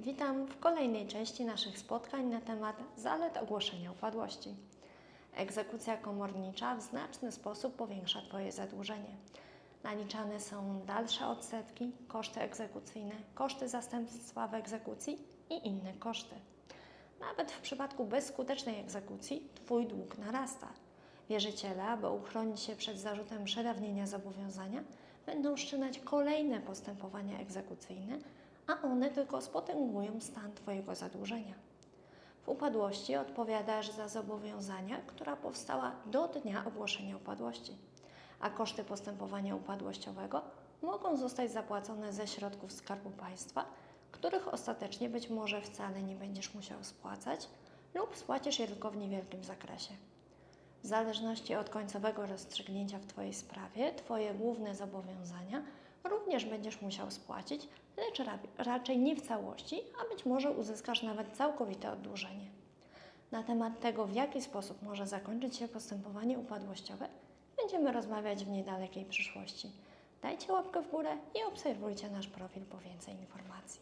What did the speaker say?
Witam w kolejnej części naszych spotkań na temat zalet ogłoszenia upadłości. Egzekucja komornicza w znaczny sposób powiększa Twoje zadłużenie. Naliczane są dalsze odsetki, koszty egzekucyjne, koszty zastępstwa w egzekucji i inne koszty. Nawet w przypadku bezskutecznej egzekucji Twój dług narasta. Wierzyciele, aby uchronić się przed zarzutem przedawnienia zobowiązania, będą wszczynać kolejne postępowania egzekucyjne, a one tylko spotęgują stan Twojego zadłużenia. W upadłości odpowiadasz za zobowiązania, która powstała do dnia ogłoszenia upadłości, a koszty postępowania upadłościowego mogą zostać zapłacone ze środków Skarbu Państwa, których ostatecznie być może wcale nie będziesz musiał spłacać lub spłacisz je tylko w niewielkim zakresie. W zależności od końcowego rozstrzygnięcia w Twojej sprawie, Twoje główne zobowiązania również będziesz musiał spłacić, lecz ra- raczej nie w całości, a być może uzyskasz nawet całkowite oddłużenie. Na temat tego, w jaki sposób może zakończyć się postępowanie upadłościowe, będziemy rozmawiać w niedalekiej przyszłości. Dajcie łapkę w górę i obserwujcie nasz profil po więcej informacji.